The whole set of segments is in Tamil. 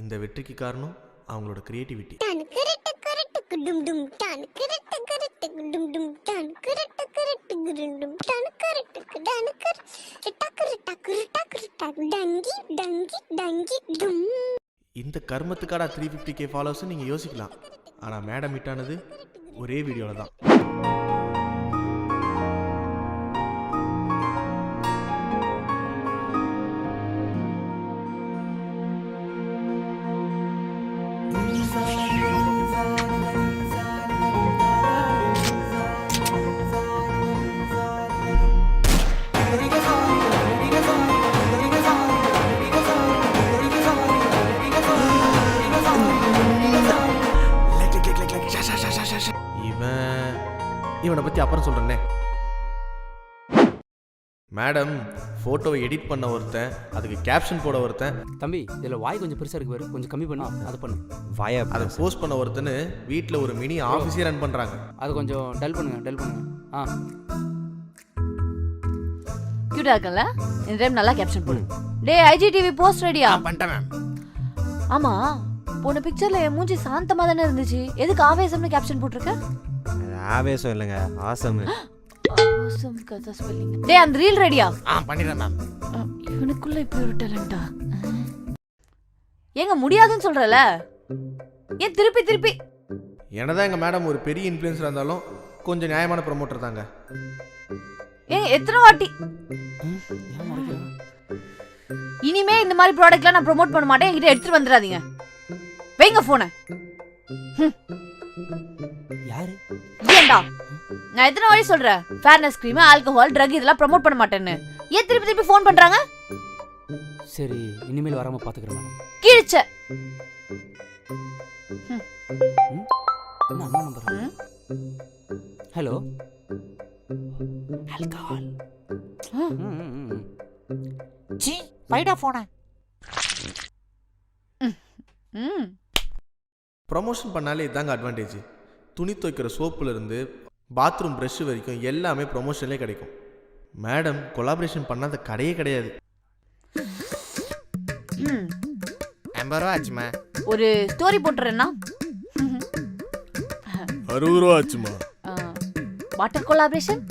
இந்த வெற்றிக்கு காரணம் அவங்களோட கிரியேட்டிவிட்டி இந்த கர்மத்துக்காடா த்ரீ ஃபிஃப்டி கே ஃபாலோவர்ஸ் நீங்கள் யோசிக்கலாம். ஆனால் மேடம் ஹிட்டானது ஒரே வீடியோவில் தான். இவனை பற்றி அப்புறம் சொல்கிறேன்னே மேடம் ஃபோட்டோவை எடிட் பண்ண ஒருத்தன் அதுக்கு கேப்ஷன் போட ஒருத்தன். தம்பி இதில் வாய் கொஞ்சம் பெருசாக இருக்கு பாரு கொஞ்சம் கம்மி பண்ணி அதை பண்ணு. வாயா அதை போஸ்ட் பண்ண ஒருத்தன்னு வீட்டில் ஒரு மினி ஆஃபீஸே ரன் பண்ணுறாங்க அதை கொஞ்சம் டல் பண்ணுங்க டல் பண்ணுங்க. ஆ. கியூட்டா இருக்கல இந்த டைம் நல்லா கேப்ஷன் போடு. டேய் ஐஜிடிவி போஸ்ட் ரெடியா பண்ணிட்டேன் மேம் ஆமா. போன பிக்சர்ல என் மூஞ்சி சாந்தமா தானே இருந்துச்சு. எதுக்கு ஆவேசம்னு கேப்ஷன் போட்டிருக்க? ஆவேசம் இல்லைங்க ஆசம். ஆவேசம் கதா ஸ்பெல்லிங் டேய் அந்த ரீல் ரெடியா ஆ பண்ணிடுறேன் மேம். இவனுக்குள்ள இப்படி ஒரு டேலண்டா ஏங்க முடியாதுன்னு சொல்றல ஏன் திருப்பி திருப்பி? என்னதான் எங்கள் மேடம் ஒரு பெரிய இன்ஃப்ளூயன்ஸராக இருந்தாலும் கொஞ்சம் நியாயமான ப்ரொமோட்டர் தாங்க. ஏன் எத்தனை வாட்டி? இனிமே இந்த மாதிரி ப்ராடக்ட்லாம் நான் ப்ரோமோட் பண்ண மாட்டேன். என்கிட்ட எடுத்துட்டு வந்துடாதீங்க. வைங்க போனை யாரு? ஏன்டா நான் எத்தனை வாட்டி சொல்றேன்? ஃபேர்னஸ் கிரீம் ஆல்கஹால் ட்ரக் இதெல்லாம் ப்ரோமோட் பண்ண மாட்டேன்னு. ஏன் திருப்பி திருப்பி ஃபோன் பண்றாங்க? சரி இனிமேல் வராமல் பார்த்துக்கிறேன் மேடம். கீழ்ச்ச. என்ன அம்மா நம்பர் ம். Hello alcohol. சி வைடா போன ம். ப்ரொமோஷன் பண்ணாலே இதாங்க அட்வான்டேஜ் துணி துவைக்கிற சோப்புல இருந்து பாத்ரூம் ப்ரஷ் வரைக்கும் எல்லாமே ப்ரொமோஷன்லேயே கிடைக்கும். மேடம் கொலாபரேஷன் பண்ணாத கடையே கிடையாது. ஐம்பது ரூபா ஆச்சுமா ஒரு ஸ்டோரி போட்டுறேன்னா? அறுபது ரூபா ஆச்சுமா வாட்டர் கொலாபரேஷன்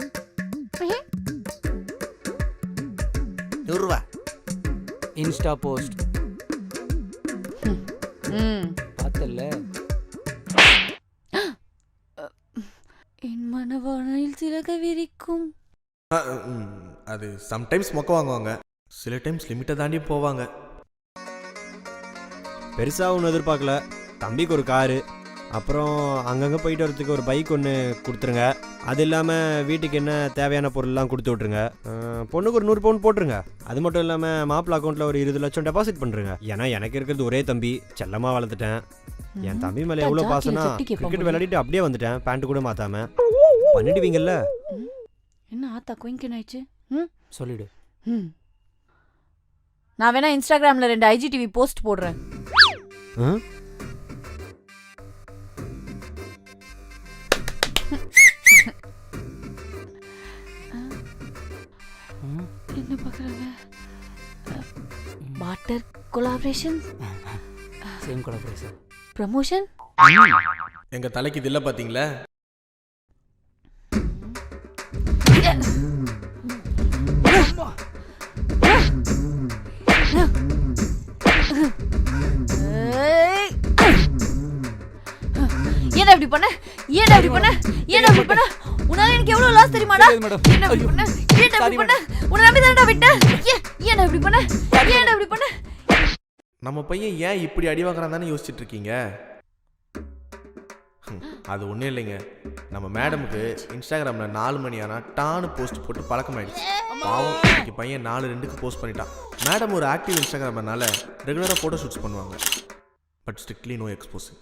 நூறுரூவா இன்ஸ்டா போஸ்ட் ம். பார்த்தல என் மனவானில் சிறக விரிக்கும். அது சம்டைம்ஸ் மொக்க வாங்குவாங்க. சில டைம்ஸ் லிமிட்டை தாண்டி போவாங்க. பெருசாக ஒன்றும் எதிர்பார்க்கல. தம்பிக்கு ஒரு காரு. அப்புறம் அங்கங்கே போயிட்டு வரதுக்கு ஒரு பைக் ஒன்று கொடுத்துருங்க. அது இல்லாமல் வீட்டுக்கு என்ன தேவையான பொருள்லாம் கொடுத்து விட்ருங்க பொண்ணுக்கு ஒரு நூறு பவுன் போட்டுருங்க. அது மட்டும் இல்லாமல் மாப்பிள்ள அக்கௌண்ட்டில் ஒரு இருபது லட்சம் டெபாசிட் பண்ணுறேங்க ஏன்னா எனக்கு இருக்கிறது ஒரே தம்பி செல்லமாக வளர்த்துட்டேன். என் தம்பி மேலே எவ்வளோ பாசனா கிரிக்கெட். விளையாடிட்டு அப்படியே வந்துட்டேன். பேண்ட் கூட மாற்றாம பண்ணிடுவீங்கல்ல? என்ன ஆத்தா குயிங்கன் ஆயிடுச்சு? ம்? சொல்லிடு. ம். நான் வேணா இன்ஸ்டாகிராம்ல ரெண்டு ஐஜிடிவி போஸ்ட் போடுறேன். வாட்டர் கொலாபரேஷன் சேம் கூட பிரைஸ் ப்ரமோஷன் எங்கள் தலைக்கு இது இல்லை பார்த்தீங்களா ஏன்டா இப்படி பண்ண? ஏன்டா இப்படி பண்ண? ஏன்டா இப்படி பண்ண? எனக்கு எவ்வளவு லாஸ் தெரியுமாடா. ஏன்டா இப்படி. பண்ண? சாரி இப்படி பண்ண? உன்னை நம்பி தானடா விட்டேன் ஏன் இப்படி பண்ண? ஏன்டா இப்படி பண்ண? நம்ம பையன் ஏன் இப்படி அடி வாங்குறான் தானே யோசிச்சுட்டு இருக்கீங்க? அது ஒன்றும் இல்லைங்க. நம்ம மேடமுக்கு இன்ஸ்டாகிராமில் நாலு மணி ஆனால் டானு போஸ்ட் போட்டு பழக்கமாயிடுச்சு. பாவம் இன்னைக்கு பையன் நாலு ரெண்டுக்கு போஸ்ட் பண்ணிட்டான். மேடம் ஒரு ஆக்டிவ் இன்ஸ்டாகிராம்னால ரெகுலராக ஃபோட்டோ ஷூட்ஸ் பண்ணுவாங்க. But strictly no exposing